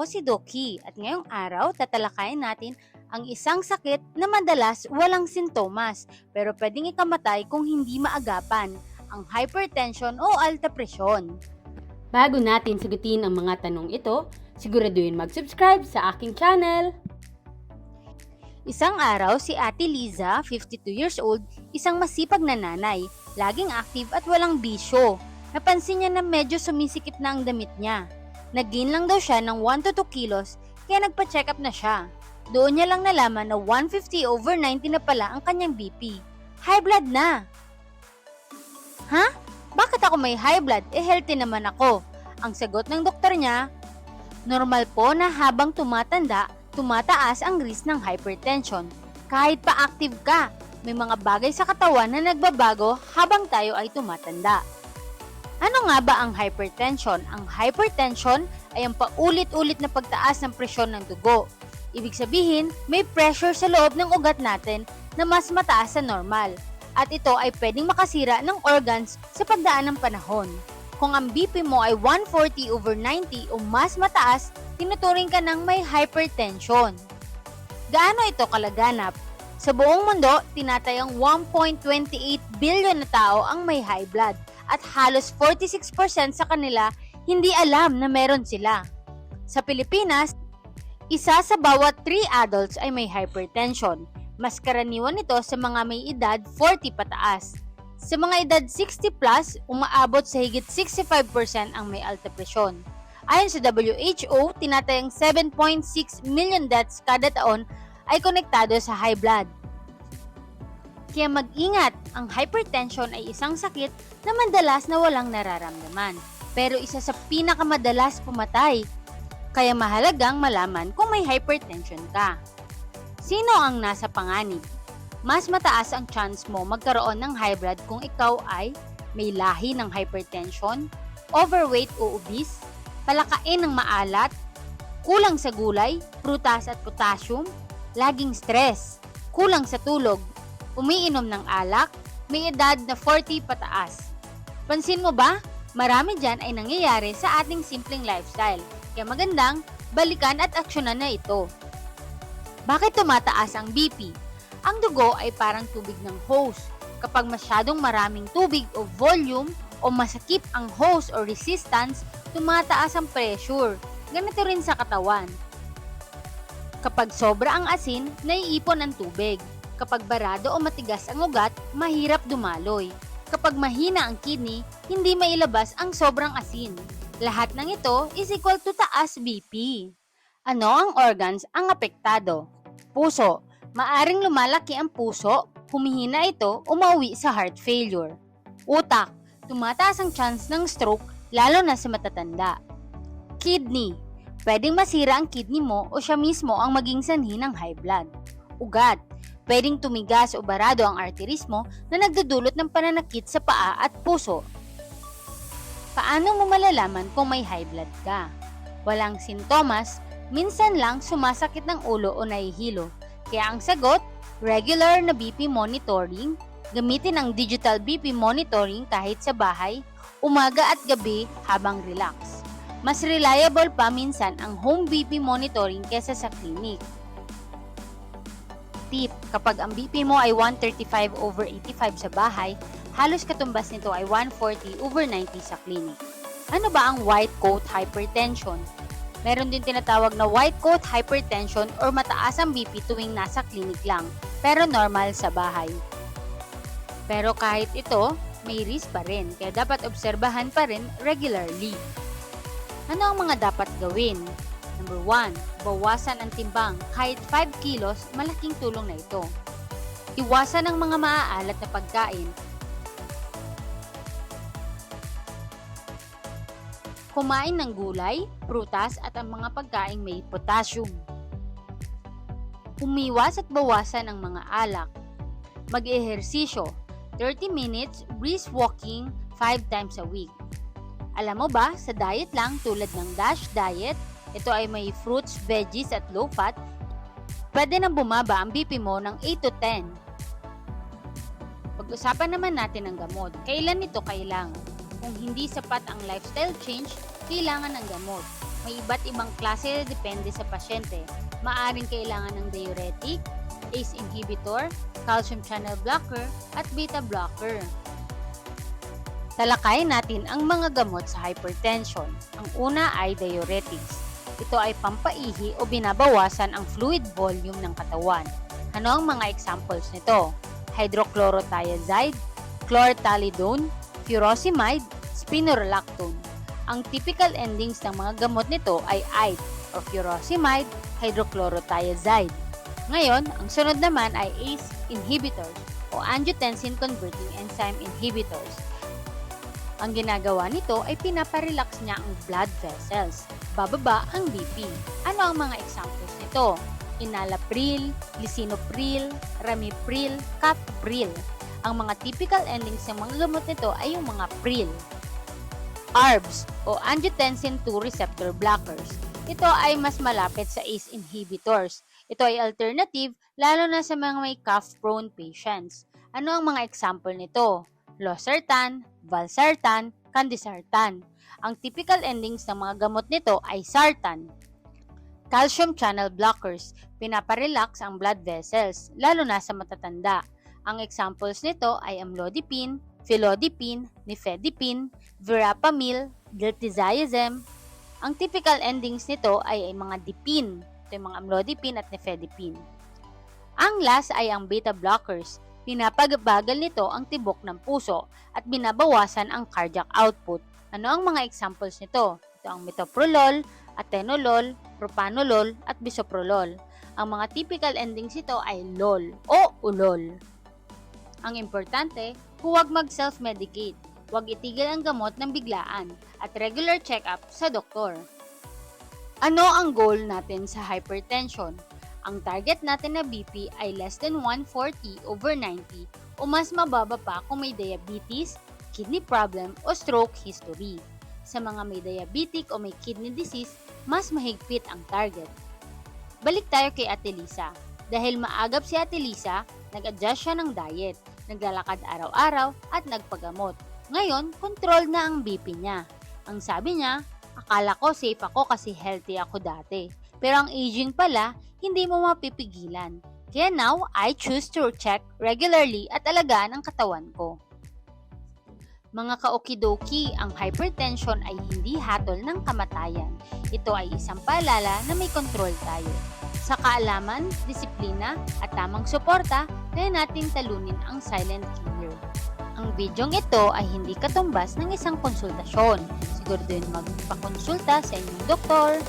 Ako si Doki at ngayong araw tatalakayin natin ang isang sakit na madalas walang sintomas pero pwedeng ikamatay kung hindi maagapan, ang hypertension o alta presyon. Bago natin sagutin ang mga tanong ito, siguraduhin mag-subscribe sa aking channel. Isang araw si Ate Liza, 52 years old, isang masipag na nanay, laging active at walang bisyo. Napansin niya na medyo sumisikip na ang damit niya. Nag-gain lang daw siya ng 1 to 2 kilos kaya nagpa-check up na siya. Doon niya lang nalaman na 150 over 90 na pala ang kanyang BP. High blood na! Ha? Bakit ako may high blood? Eh healthy naman ako. Ang sagot ng doktor niya, normal po na habang tumatanda, tumataas ang risk ng hypertension. Kahit pa active ka, may mga bagay sa katawan na nagbabago habang tayo ay tumatanda. Ano nga ba ang hypertension? Ang hypertension ay ang paulit-ulit na pagtaas ng presyon ng dugo. Ibig sabihin, may pressure sa loob ng ugat natin na mas mataas sa normal. At ito ay pwedeng makasira ng organs sa pagdaan ng panahon. Kung ang BP mo ay 140 over 90 o mas mataas, tinuturing ka ng may hypertension. Gaano ito kalaganap? Sa buong mundo, tinatayang 1.28 billion na tao ang may high blood at halos 46% sa kanila hindi alam na meron sila. Sa Pilipinas, isa sa bawat 3 adults ay may hypertension. Mas karaniwan ito sa mga may edad 40 pataas. Sa mga edad 60 plus, umaabot sa higit 65% ang may alta presyon. Ayon sa WHO, tinatayang 7.6 million deaths kada taon ay konektado sa high blood. Kaya mag-ingat, ang hypertension ay isang sakit na madalas na walang nararamdaman. Pero isa sa pinakamadalas pumatay. Kaya mahalagang malaman kung may hypertension ka. Sino ang nasa panganib? Mas mataas ang chance mo magkaroon ng high blood kung ikaw ay may lahi ng hypertension, overweight o obese, palakain ng maalat, kulang sa gulay, prutas at potassium, laging stress, kulang sa tulog, umiinom ng alak, may edad na 40 pataas. Pansin mo ba? Marami dyan ay nangyayari sa ating simpleng lifestyle. Kaya magandang balikan at aksyonan na ito. Bakit tumataas ang BP? Ang dugo ay parang tubig ng hose. Kapag masyadong maraming tubig o volume o masakip ang hose o resistance, tumataas ang pressure. Ganito rin sa katawan. Kapag sobra ang asin, naiipon ang tubig. Kapag barado o matigas ang ugat, mahirap dumaloy. Kapag mahina ang kidney, hindi mailabas ang sobrang asin. Lahat ng ito is equal to taas BP. Ano ang organs ang apektado? Puso. Maaring lumalaki ang puso, humihina ito, umauwi sa heart failure. Utak. Tumataas ang chance ng stroke, lalo na sa matatanda. Kidney. Pwedeng masira ang kidney mo o siya mismo ang maging sanhi ng high blood. Ugat. Pwedeng tumigas o barado ang arteries mo na nagdudulot ng pananakit sa paa at puso. Paano mo malalaman kung may high blood ka? Walang sintomas, minsan lang sumasakit ng ulo o nahihilo. Kaya ang sagot, regular na BP monitoring, gamitin ang digital BP monitoring kahit sa bahay, umaga at gabi habang relax. Mas reliable pa minsan ang home BP monitoring kesa sa clinic. Tip, kapag ang BP mo ay 135 over 85 sa bahay, halos katumbas nito ay 140 over 90 sa clinic. Ano ba ang white coat hypertension? Meron din tinatawag na white coat hypertension or mataas ang BP tuwing nasa clinic lang, pero normal sa bahay. Pero kahit ito, may risk pa rin, kaya dapat obserbahan pa rin regularly. Ano ang mga dapat gawin? Number 1, bawasan ang timbang. Kahit 5 kilos, malaking tulong na ito. Iwasan ang mga maaalat na pagkain. Kumain ng gulay, prutas at ang mga pagkain may potassium. Umiwas at bawasan ang mga alak. Mag-ehersisyo, 30 minutes brisk walking 5 times a week. Alam mo ba, sa diet lang tulad ng DASH diet, ito ay may fruits, veggies at low fat, pwede nang bumaba ang BP mo ng 8 to 10. Pag-usapan naman natin ang gamot. Kailan ito kailangan? Kung hindi sapat ang lifestyle change, kailangan ng gamot. May iba't ibang klase depende sa pasyente. Maaring kailangan ng diuretic, ACE inhibitor, calcium channel blocker, at beta blocker. Talakayin natin ang mga gamot sa hypertension. Ang una ay diuretics. Ito ay pampaihi o binabawasan ang fluid volume ng katawan. Ano ang mga examples nito? Hydrochlorothiazide, chlortalidone, furosemide, spironolactone. Ang typical endings ng mga gamot nito ay ICE o furosemide, hydrochlorothiazide. Ngayon, ang sunod naman ay ACE inhibitors o angiotensin converting enzyme inhibitors. Ang ginagawa nito ay pinaparelax niya ang blood vessels. Bababa ang BP. Ano ang mga examples nito? Enalapril, lisinopril, ramipril, captopril. Ang mga typical endings ng mga gamot nito ay yung mga pril. ARBs o angiotensin 2 receptor blockers. Ito ay mas malapit sa ACE inhibitors. Ito ay alternative lalo na sa mga may cough-prone patients. Ano ang mga example nito? Losartan, valsartan, candesartan. Ang typical endings ng mga gamot nito ay sartan. Calcium channel blockers, pinaparelax ang blood vessels, lalo na sa matatanda. Ang examples nito ay amlodipine, philodipine, nifedipine, verapamil, diltiazem. Ang typical endings nito ay, ay mga dipine, ito yung mga amlodipine at nifedipine. Ang last ay ang beta blockers, Pinapagbagal nito ang tibok ng puso at binabawasan ang cardiac output. Ano ang mga examples nito? Ito ang metoprolol, atenolol, propanolol, at bisoprolol. Ang mga typical endings nito ay LOL o ULOL. Ang importante, huwag mag-self-medicate. Huwag itigil ang gamot ng biglaan at regular check-up sa doktor. Ano ang goal natin sa hypertension? Ang target natin na BP ay less than 140 over 90 o mas mababa pa kung may diabetes, kidney problem o stroke history. Sa mga may diabetic o may kidney disease, mas mahigpit ang target. Balik tayo kay Ate Lisa. Dahil maagap si Ate Lisa, nag-adjust siya ng diet, naglalakad araw-araw at nagpagamot. Ngayon, control na ang BP niya. Ang sabi niya, akala ko safe ako kasi healthy ako dati. Pero ang aging pala, hindi mo mapipigilan. Kaya now, I choose to check regularly at alagaan ang katawan ko. Mga kaokidoki, ang hypertension ay hindi hatol ng kamatayan. Ito ay isang paalala na may control tayo. Sa kaalaman, disiplina at tamang suporta, kaya natin talunin ang silent killer. Ang bidyong ito ay hindi katumbas ng isang konsultasyon. Siguro din magpakonsulta sa inyong doktor,